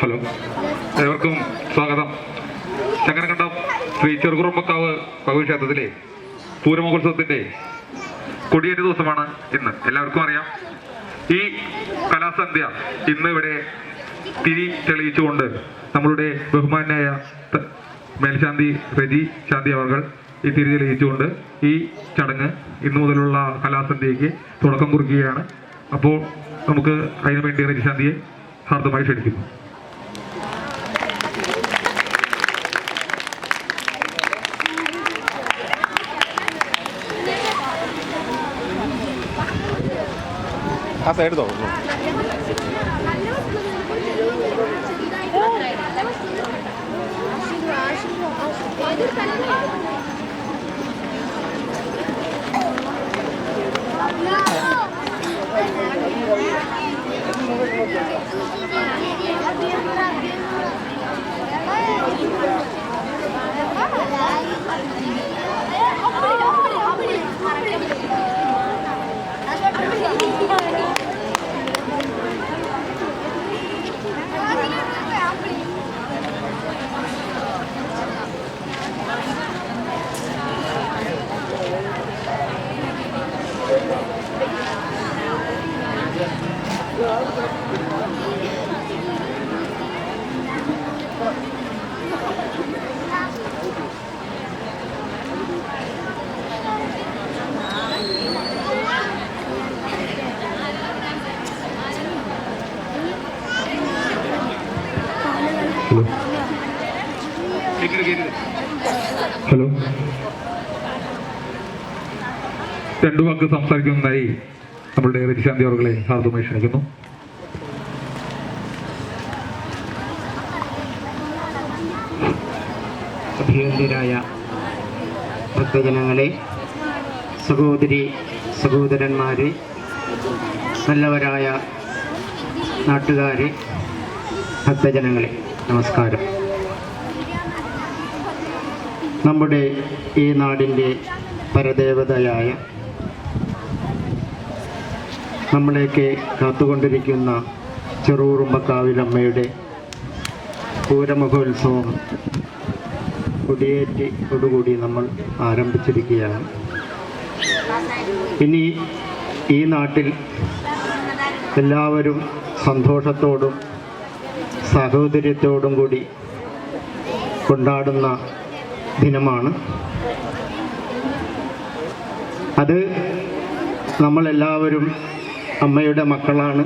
Hello. ഏവർക്കും സ്വാഗതം. ചങ്ങനക്കണ്ടം ശ്രീ ചെറുകുറുമ്പക്കാവ് ഭഗവതി ക്ഷേത്രത്തിലെ പൂരമഹോത്സവത്തിന്റെ കൊടിയേറ്റ ദിവസമാണ് ഇന്ന്. എല്ലാവർക്കും അറിയാം. ഈ കലാസന്ധ്യ ഇന്ന് ഇവിടെ തിരി തെളിയിച്ചുകൊണ്ട് നമ്മളുടെ ബഹുമാനായ മേൽശാന്തി രജി ശാന്തി അവർ ഈ തിരി തെളിയിച്ചുകൊണ്ട് ഈ ചടങ്ങ് ഇന്നു മുതലുള്ള കലാസന്ധ്യയ്ക്ക് തുടക്കം കുറിക്കുകയാണ്. അപ്പോൾ നമുക്ക് അതിനുവേണ്ടി റെജി ശാന്തിയെ ഹാർദമായി ക്ഷണിക്കുന്നു. സൈഡ് തോന്നുന്നു ഹലോ ഹലോ. രണ്ടു വാക്ക് സംസാരിക്കുന്നതായി നമ്മളുടെ രജിശാന്തി അവർകളെ ഹാർദമായി ക്ഷണിക്കുന്നു. അഭിയന്തരായ ഭക്തജനങ്ങളെ സഹോദരി സഹോദരന്മാരെ നല്ലവരായ നാട്ടുകാരെ ഭക്തജനങ്ങളെ നമസ്കാരം. നമ്മുടെ ഈ നാടിന്റെ പരദേവതയായ നമ്മളെയൊക്കെ കാത്തുകൊണ്ടിരിക്കുന്ന ചെറുറുമ്പക്കാവിലമ്മയുടെ പൂരമഹോത്സവം കൊടിയേറ്റോടുകൂടി നമ്മൾ ആരംഭിച്ചിരിക്കുകയാണ്. ഇനി ഈ നാട്ടിൽ എല്ലാവരും സന്തോഷത്തോടും സഹോദര്യത്തോടും കൂടി കൊണ്ടാടുന്ന ദിനമാണ്. അത് നമ്മളെല്ലാവരും അമ്മയുടെ മക്കളാണ്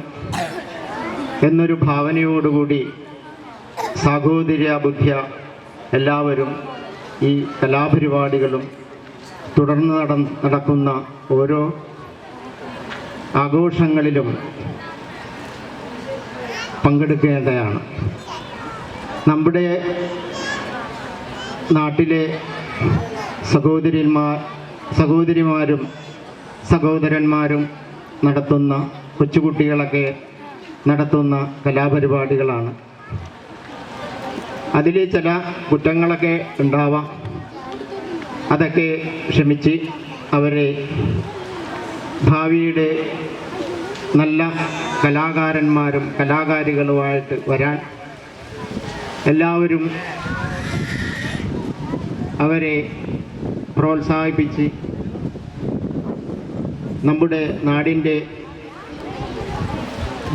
എന്നൊരു ഭാവനയോടുകൂടി സാഹോദര്യ ബുദ്ധ്യ എല്ലാവരും ഈ കലാപരിപാടികളും തുടർന്ന് നട നടക്കുന്ന ഓരോ ആഘോഷങ്ങളിലും പങ്കെടുക്കേണ്ടതാണ്. നമ്മുടെ നാട്ടിലെ സഹോദരിമാർ സഹോദരിമാരും സഹോദരന്മാരും നടത്തുന്ന കൊച്ചുകുട്ടികളൊക്കെ നടത്തുന്ന കലാപരിപാടികളാണ്. അതിൽ ചില കുറ്റങ്ങളൊക്കെ ഉണ്ടാവാം. അതൊക്കെ ക്ഷമിച്ച് അവരെ ഭാവിയുടെ നല്ല കലാകാരന്മാരും കലാകാരികളുമായിട്ട് വരാൻ എല്ലാവരും അവരെ പ്രോത്സാഹിപ്പിച്ച് നമ്മുടെ നാടിന്റെ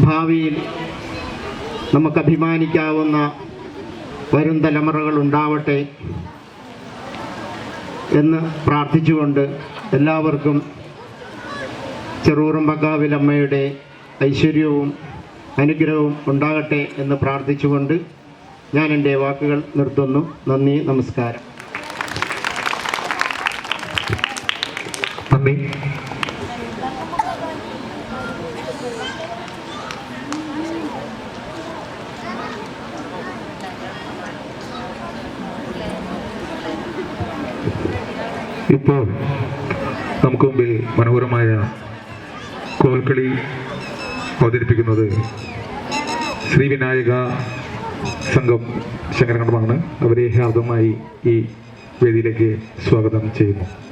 ഭാവിയിൽ നമുക്ക് അഭിമാനിക്കാവുന്ന വരും തലമുറകൾ ഉണ്ടാവട്ടെ എന്ന് പ്രാർത്ഥിച്ചുകൊണ്ട് എല്ലാവർക്കും ചെറൂറുമ്പക്കാവിലമ്മയുടെ ഐശ്വര്യവും അനുഗ്രഹവും ഉണ്ടാകട്ടെ എന്ന് പ്രാർത്ഥിച്ചുകൊണ്ട് ഞാൻ എന്റെ വാക്കുകൾ നിർത്തുന്നു. നന്ദി നമസ്കാരം. നന്ദി ഇപ്പോൾ നമുക്ക് മുമ്പിൽ മനോഹരമായ കോൽക്കളി അവതരിപ്പിക്കുന്നത് ശ്രീ വിനായക സംഘം ശങ്കരകണ്ഠമാണ്. അവരെ ഹാർദമായി ഈ വേദിയിലേക്ക് സ്വാഗതം ചെയ്യുന്നു.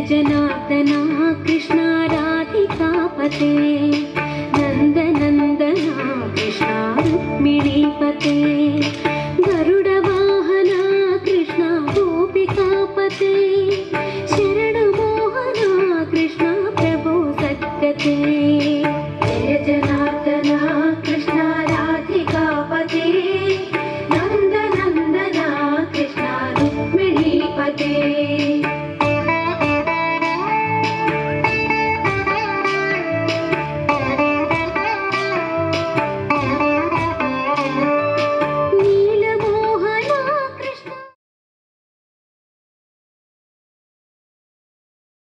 जनार्दना कृष्णा राधिकापते नन्दनन्दना कृष्णा रुक्मिणीपते